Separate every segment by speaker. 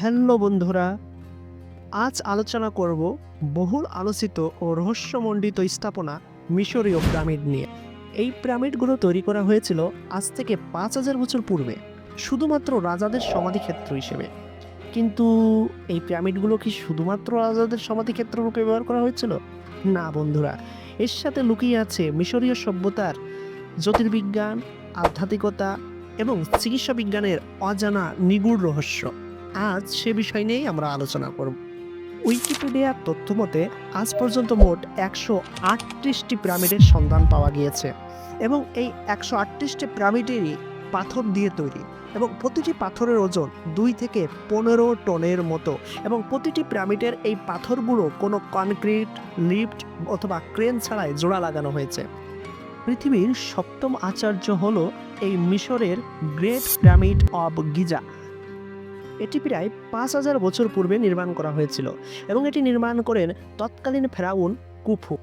Speaker 1: Hello বন্ধুরা, আজ আলোচনা করব বহুল আলোচিত ও রহস্যমণ্ডিত স্থাপনা মিশরীয় পিরামিড নিয়ে। এই পিরামিডগুলো তৈরি করা হয়েছিল আজ থেকে পাঁচ হাজার বছর পূর্বে, শুধুমাত্র রাজাদের সমাধিক্ষেত্র হিসেবে। কিন্তু এই পিরামিডগুলো কি শুধুমাত্র রাজাদের সমাধিক্ষেত্র রূপে ব্যবহার করা হয়েছিল? না বন্ধুরা, এর সাথে লুকিয়ে আছে মিশরীয় সভ্যতার জ্যোতির্বিজ্ঞান, আধ্যাত্মিকতা এবং চিকিৎসা বিজ্ঞানের অজানা নিগুড় রহস্য। আজ সে বিষয় নিয়েই আমরা আলোচনা করব। উইকিপিডিয়ার তথ্য মতে আজ পর্যন্ত মোট একশো আটত্রিশটি পিরামিডের সন্ধান পাওয়া গিয়েছে এবং এই একশো আটত্রিশটি পিরামিডেরই পাথর দিয়ে তৈরি এবং প্রতিটি পাথরের ওজন দুই থেকে পনেরো টনের মতো এবং প্রতিটি পিরামিডের এই পাথরগুলো কোনো কনক্রিট, লিফট অথবা ক্রেন ছাড়াই জোড়া লাগানো হয়েছে। পৃথিবীর সপ্তম আচার্য হলো এই মিশরের গ্রেট পিরামিড অব গিজা। এটি প্রায় পাঁচ হাজার বছর পূর্বে নির্মাণ করা হয়েছিল এবং এটি নির্মাণ করেন তৎকালীন ফেরাউন কুফু।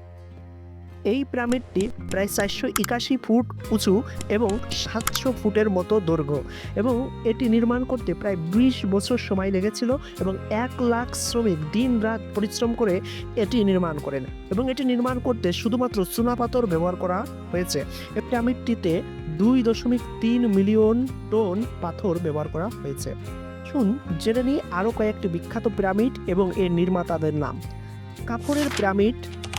Speaker 1: এই পিরামিডটি প্রায় চারশো একাশি ফুট উঁচু এবং সাতশো ফুটের মতো দৈর্ঘ্য এবং এটি নির্মাণ করতে প্রায় বিশ বছর সময় লেগেছিল এবং এক লাখ শ্রমিক দিন রাত পরিশ্রম করে এটি নির্মাণ করেন এবং এটি নির্মাণ করতে শুধুমাত্র চুনাপাথর ব্যবহার করা হয়েছে। এই পিরামিডটিতে দুই দশমিক তিন মিলিয়ন টন পাথর ব্যবহার করা হয়েছে। শুন জেনে নিই আরও কয়েকটি বিখ্যাত পিরামিড এবং এর নির্মাতাদের নাম। কাপড়ের পিরামিড,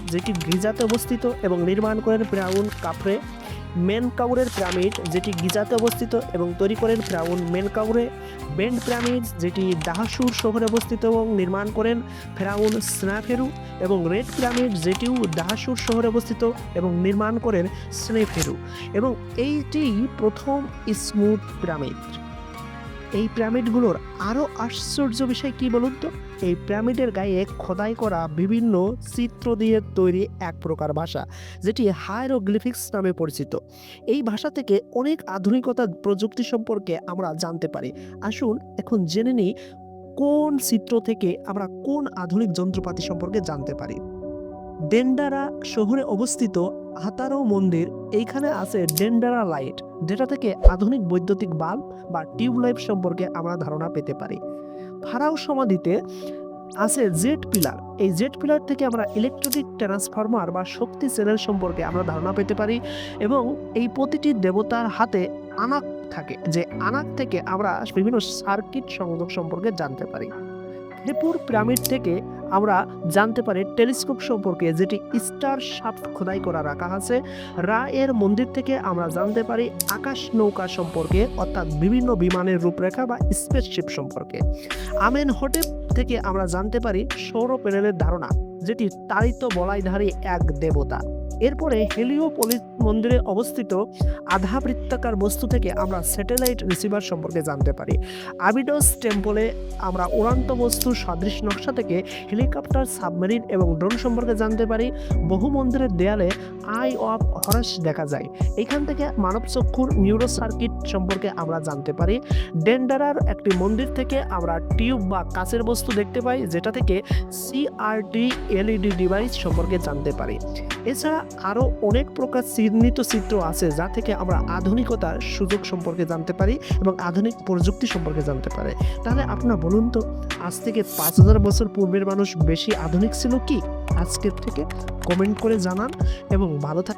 Speaker 1: যেটি গিজাতে অবস্থিত এবং নির্মাণ করেন ফ্রাউন কাপড়ে। মেনকাউরের পিরামিড, যেটি গিজাতে অবস্থিত এবং তৈরি করেন ফ্রাউন মেনকাউরে বেন্ড পিরামিড, যেটি দাহাসুর শহরে অবস্থিত এবং নির্মাণ করেন ফেরাউন স্নাফেরু। এবং রেড পিরামিড, যেটিও দাহাসুর শহরে অবস্থিত এবং নির্মাণ করেন স্নেফেরু। এবং এইটি প্রথম স্মুথ পিরামিড। এই পিরামিডগুলোর আরও আশ্চর্য বিষয় কি বলুন তো? এই পিরামিডের গায়ে খোদাই করা বিভিন্ন চিত্র দিয়ে তৈরি এক প্রকার ভাষা, যেটি হায়ারোগ্লিফিক্স নামে পরিচিত। এই ভাষা থেকে অনেক আধুনিকতা প্রযুক্তি সম্পর্কে আমরা জানতে পারি। আসুন এখন জেনে নিই কোন চিত্র থেকে আমরা কোন আধুনিক যন্ত্রপাতি সম্পর্কে জানতে পারি। ডেন্ডারা শহরে অবস্থিত হাতারো মন্দির, এইখানে আছে ডেন্ডারা লাইট, যেটা থেকে আধুনিক বৈদ্যুতিক বাল্ব বা টিউবলাইট সম্পর্কে আমরা ধারণা পেতে পারি। ফারাও সমাধিতে আছে জেট পিলার, এই জেট পিলার থেকে আমরা ইলেকট্রিক ট্রান্সফরমার বা শক্তি চ্যানেল সম্পর্কে আমরা ধারণা পেতে পারি এবং এই প্রতিটি দেবতার হাতে আনাক থাকে, যে আনাক থেকে আমরা বিভিন্ন সার্কিট সংযোগ সম্পর্কে জানতে পারি। খেপুর পিরামিড থেকে আমরা জানতে পারি টেলিস্কোপ সম্পর্কে যেটি স্টার শাফট খোদাই করা রাখা আছে। রা এর মন্দির থেকে আমরা জানতে পারি আকাশ নৌকা সম্পর্কে, অর্থাৎ বিভিন্ন বিমানের রূপরেখা বা স্পেসশিপ সম্পর্কে। আমেন হোটেপ থেকে আমরা জানতে পারি সৌর প্যানেলের ধারণা, যেটি তারিত বলাইধারী এক দেবতা। এরপরে হেলিওপলিস মন্দিরে অবস্থিত আধা বৃত্তাকার বস্তু থেকে আমরা স্যাটেলাইট রিসিভার সম্পর্কে জানতে পারি। আবিডোস টেম্পলে আমরা উড়ান্ত বস্তু, সদৃশ নকশা থেকে হেলিকপ্টার, সাবমেরিন এবং ড্রোন সম্পর্কে জানতে পারি। বহু মন্দিরের দেয়ালে আই অফ হরস দেখা যায়। এখান থেকে মানব চক্ষুর নিউরো সার্কিট সম্পর্কে আমরা জানতে পারি। ডেন্ডারার একটি মন্দির থেকে আমরা টিউব বা কাচের বস্তু দেখতে পাই, যেটা থেকে সিআরটি এলইডি ডিভাইস সম্পর্কে জানতে পারি। এছাড়া আরও অনেক প্রকার চিহ্নিত চিত্র আছে যা থেকে আমরা আধুনিকতার সুযোগ সম্পর্কে জানতে পারি এবং আধুনিক প্রযুক্তি সম্পর্কে জানতে পারে। তাহলে আপনার বলুন তো, আজ থেকে পাঁচ হাজার বছর পূর্বের মানুষ বেশি আধুনিক ছিল কি? আজকের থেকে কমেন্ট করে জানান এবং ভালো থাক